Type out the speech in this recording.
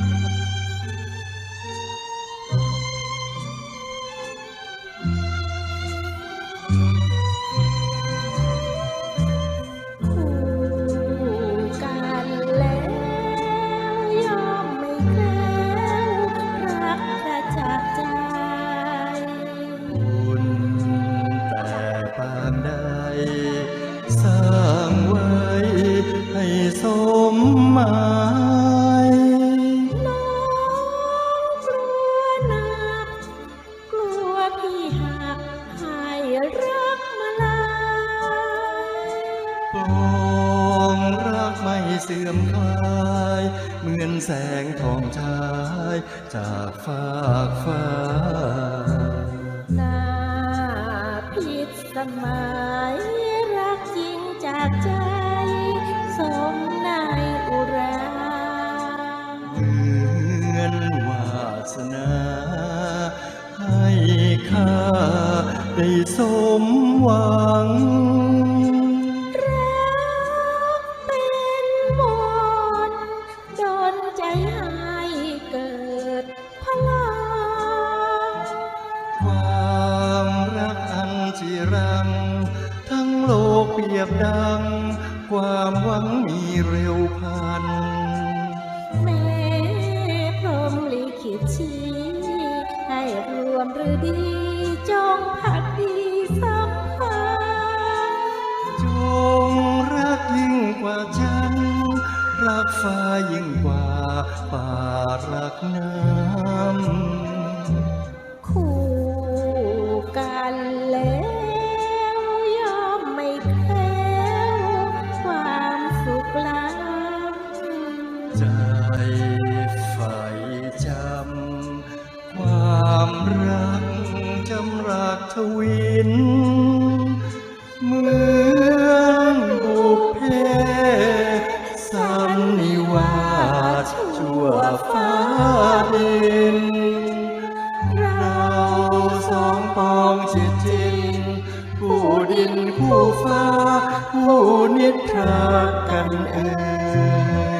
คู่ สื่อมคลายเหมือนแสงทองชายจากฟากฟ้าหน้าผิดสมัยรักจริงจากใจ สมในอุราเหมือนวาสนาให้ข้าได้สมหวัง รัง ทั้งโลกเปรียบดัง ความหวังมีเร็วพัน แม่พรหมลิขิตชี้ ให้รวมฤดี จงพักดีสัมพันธ์จงรักยิ่งกว่าฉัน รักฟ้ายิ่งกว่าป่ารักน้ำ วินเหมือนบุพเพสันนิวาสชั่วฟ้าดิน เราสองปองจิตจินผู้ดินผู้ฟ้า ผู้นิทรากันเอ่ย